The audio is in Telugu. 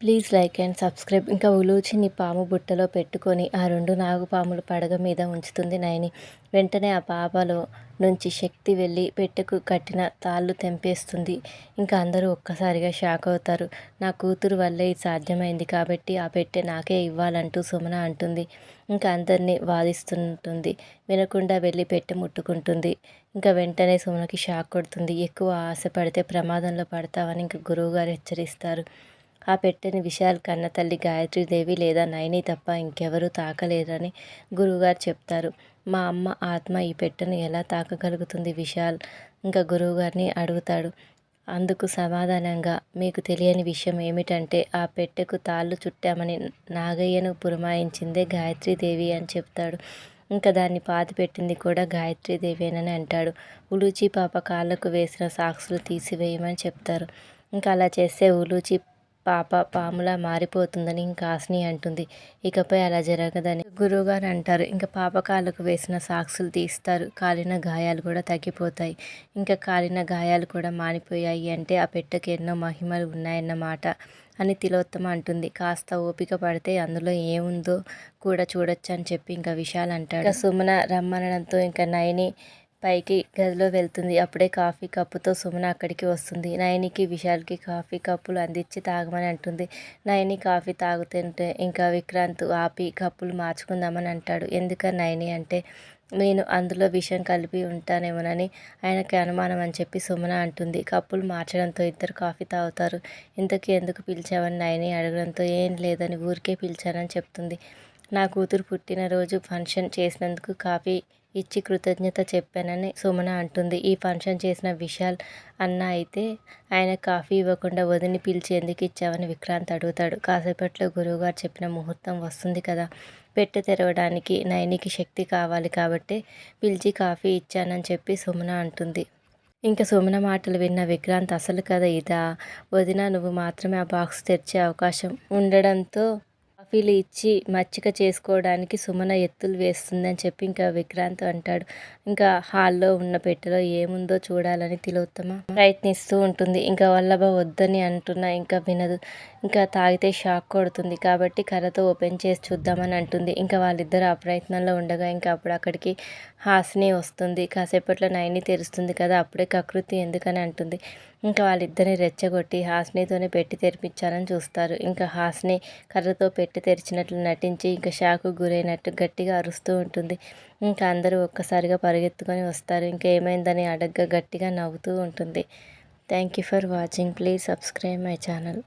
Please like and subscribe. ఇంకా ఉలూచిని పాము బుట్టలో పెట్టుకొని ఆ రెండు నాగుపాములు పడగ మీద ఉంచుతుంది నయని వెంటనే ఆ పాపలో నుంచి శక్తి వెళ్ళి పెట్టెకు కట్టిన తాళ్ళు తెంపేస్తుంది. ఇంకా అందరూ ఒక్కసారిగా షాక్ అవుతారు. నా కూతురు వల్లే ఇది సాధ్యమైంది కాబట్టి ఆ పెట్టె నాకే ఇవ్వాలంటూ సుమన అంటుంది. ఇంకా అందరినీ వాదిస్తుంటుంది. వినకుండా వెళ్ళి పెట్టె ముట్టుకుంటుంది. ఇంకా వెంటనే సుమనకి షాక్ కొడుతుంది. ఎక్కువ ఆశపడితే ప్రమాదంలో పడతావని ఇంకా గురువుగారు హెచ్చరిస్తారు. ఆ పెట్టెని కన్న తల్లి గాయత్రీదేవి లేదా నయని తప్ప ఇంకెవరూ తాకలేరని గురువుగారు చెప్తారు. మా అమ్మ ఆత్మ ఈ పెట్టెను ఎలా తాకగలుగుతుంది విశాల్? ఇంకా గురువుగారిని అడుగుతాడు. అందుకు సమాధానంగా మీకు తెలియని విషయం ఏమిటంటే ఆ పెట్టెకు తాళ్ళు చుట్టామని నాగయ్యను పురమాయించిందే గాయత్రీదేవి అని చెప్తాడు. ఇంకా దాన్ని పాతి పెట్టింది కూడా గాయత్రీదేవేనని అంటాడు. ఉలూచి పాప కాళ్ళకు వేసిన సాక్సులు తీసివేయమని చెప్తారు. ఇంకా అలా చేస్తే ఉలూచి పాప పాములా మారిపోతుందని ఇంకా ఆశని అంటుంది. ఇకపై అలా జరగదని గురువుగారు అంటారు ఇంకా పాప కాళ్ళకు వేసిన సాక్సులు తీస్తారు. కాలిన గాయాలు కూడా తగ్గిపోతాయి. ఇంకా కాలిన గాయాలు కూడా మానిపోయాయి అంటే ఆ పెట్టెకి ఎన్నో మహిమలు ఉన్నాయన్నమాట అని తిలోత్తమ అంటుంది. కాస్త ఓపిక పడితే అందులో ఏముందో కూడా చూడొచ్చు అని చెప్పి ఇంకా విశాల్ అంటాడు. సుమన రమ్మనడంతో ఇంకా నయని పైకి గదిలో వెళ్తుంది. అప్పుడే కాఫీ కప్పుతో సుమన అక్కడికి వస్తుంది. నయనికి విశాల్కి కాఫీ కప్పులు అందించి తాగమని అంటుంది. నయని కాఫీ తాగుతుంటే ఇంకా విక్రాంత్ ఆపి కప్పులు మార్చుకుందామని అంటాడు. ఎందుకని నయని అంటే నేను అందులో విషం కలిపి ఉంటానేమోనని ఆయనకి అనుమానం అని చెప్పి సుమన అంటుంది. కప్పులు మార్చడంతో ఇద్దరు కాఫీ తాగుతారు. ఇంతకీ ఎందుకు పిలిచావని నయని అడగడంతో ఏం లేదని ఊరికే పిలిచానని చెప్తుంది. నా కూతురు పుట్టినరోజు ఫంక్షన్ చేసినందుకు కాఫీ ఇచ్చి కృతజ్ఞత చెప్పానని సుమన అంటుంది. ఈ ఫంక్షన్ చేసిన విశాల్ అన్న అయితే ఆయన కాఫీ ఇవ్వకుండా వదిని పిలిచి ఎందుకు ఇచ్చావని విక్రాంత్ అడుగుతాడు. కాసేపట్లో గురువుగారు చెప్పిన ముహూర్తం వస్తుంది కదా. పెట్టె తెరవడానికి నయనికి శక్తి కావాలి కాబట్టి పిలిచి కాఫీ ఇచ్చానని చెప్పి సుమన అంటుంది. ఇంకా సుమన మాటలు విన్న విక్రాంత్ అసలు కదా ఇదా? వదిన నువ్వు మాత్రమే ఆ బాక్స్ తెరిచే అవకాశం ఉండడంతో కాఫీలు ఇచ్చి మచ్చిక చేసుకోవడానికి సుమన ఎత్తులు వేస్తుందని చెప్పి ఇంకా విక్రాంత్ అంటాడు. ఇంకా హాల్లో ఉన్న పెట్టెలో ఏముందో చూడాలని తిలోత్తమ ప్రయత్నిస్తూ ఉంటుంది. ఇంకా వల్లభ వద్దని అంటున్నా ఇంకా వినదు. ఇంకా తాగితే షాక్ కొడుతుంది. కాబట్టి కర్రతో ఓపెన్ చేసి చూద్దామని అంటుంది. ఇంకా వాళ్ళిద్దరు ఆ ప్రయత్నంలో ఉండగా ఇంకా అప్పుడు అక్కడికి హాసిని వస్తుంది. కాసేపట్లో నైని తెరుస్తుంది కదా అప్పుడే కకృతి ఎందుకని అంటుంది. ఇంకా వాళ్ళిద్దరిని రెచ్చగొట్టి హాస్నితోనే పెట్టి తెరిపించాలని చూస్తారు. ఇంకా హాస్ని కర్రతో పెట్టి తెరిచినట్లు నటించి ఇంకా షాకు గురైనట్టు గట్టిగా అరుస్తూ ఉంటుంది. ఇంకా అందరూ ఒక్కసారిగా పరిగెత్తుకొని వస్తారు. ఇంకా ఏమైందని అడగ్గా గట్టిగా నవ్వుతూ ఉంటుంది. Thank you for watching please subscribe my channel